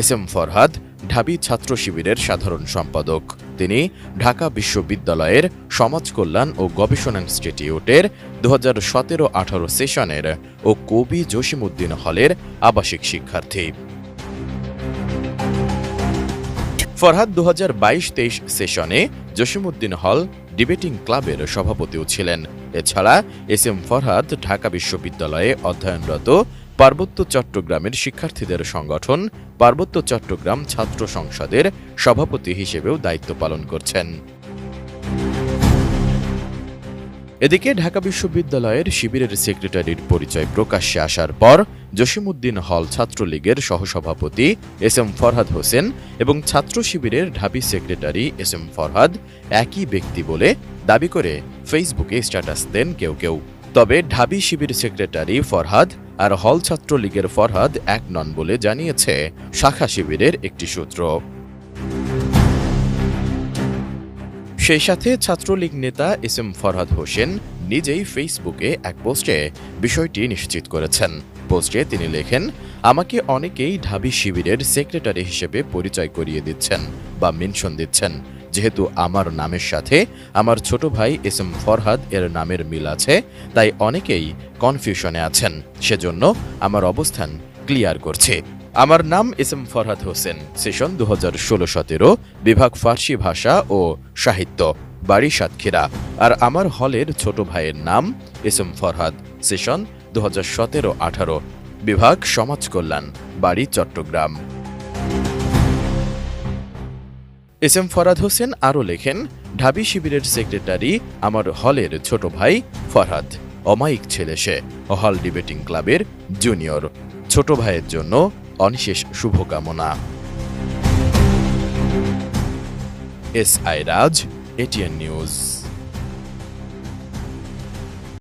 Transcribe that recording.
S M Farhad, ঢাবি ছাত্র শিবিরের সাধারণ সম্পাদক। তিনি ঢাকা বিশ্ববিদ্যালয়ের সমাজ কল্যাণ ও গবেষণা ইনস্টিটিউটের দু হাজার সতেরো আঠারো সেশনের ও কবি জসিমউদ্দিন হলের আবাসিক শিক্ষার্থী। ফরহাদ দু হাজার বাইশ তেইশ সেশনে জসিমউদ্দিন হল ডিবেটিং ক্লাবের সভাপতিও ছিলেন। এছাড়া এস এম ফরহাদ ঢাকা বিশ্ববিদ্যালয়ে অধ্যয়নরত পার্বত্য চট্টগ্রামের শিক্ষার্থীদের সংগঠন পার্বত্য চট্টগ্রাম ছাত্র সংসদের সভাপতি হিসেবেও দায়িত্ব পালন করছেন। এদিকে ঢাকা বিশ্ববিদ্যালয়ের শিবিরের সেক্রেটারির পরিচয় প্রকাশ্যে আসার পর জসিমউদ্দিন হল ছাত্রলীগের সহসভাপতি এস এম ফরহাদ হোসেন এবং ছাত্র শিবিরের ঢাবি সেক্রেটারি এস এম ফরহাদ একই ব্যক্তি বলে দাবি করে ফেসবুকে স্ট্যাটাস দেন কেউ কেউ। তবে ঢাবি শিবির সেক্রেটারি ফরহাদ আর হল ছাত্রলীগের ফরহাদ এক নন বলে জানিয়েছে শাখা শিবিরের একটি সূত্র। সেই সাথে ছাত্রলীগ নেতা এস এম ফরহাদ হোসেন নিজেই ফেসবুকে এক পোস্টে বিষয়টি নিশ্চিত করেছেন। পোস্টে তিনি লেখেন, আমাকে অনেকেই ঢাবি শিবিরের সেক্রেটারি হিসেবে পরিচয় করিয়ে দিচ্ছেন বা মেনশন দিচ্ছেন। যেহেতু আমার নামের সাথে আমার ছোট ভাই এস এম ফরহাদ এর নামের মিল আছে, তাই অনেকেই কনফিউশনে আছেন। সেজন্য আমার অবস্থান ক্লিয়ার করছে। আমার নাম S M Farhad Hossain. Session দু হাজার ষোলো সতেরো, বিভাগ ফার্সি ভাষা ও সাহিত্য, বাড়ি সাতক্ষীরা। আর আমার হলের ছোট ভাইয়ের নাম এস এম ফরহাদ। সেশন দু হাজার সতেরো আঠারো, বিভাগ সমাজ কল্যাণ, বাড়ি চট্টগ্রাম। এস এম ফরহাদ হোসেন আরও লেখেন, ঢাবি শিবিরের সেক্রেটারি আমার হলের ছোট ভাই ফরহাদ। অমায়িক ছেলে সে, অহাল ডিবেটিং ক্লাবের জুনিয়র ছোট ভাইয়ের জন্য অনিশেষ শুভকামনা। S I Raj ATN news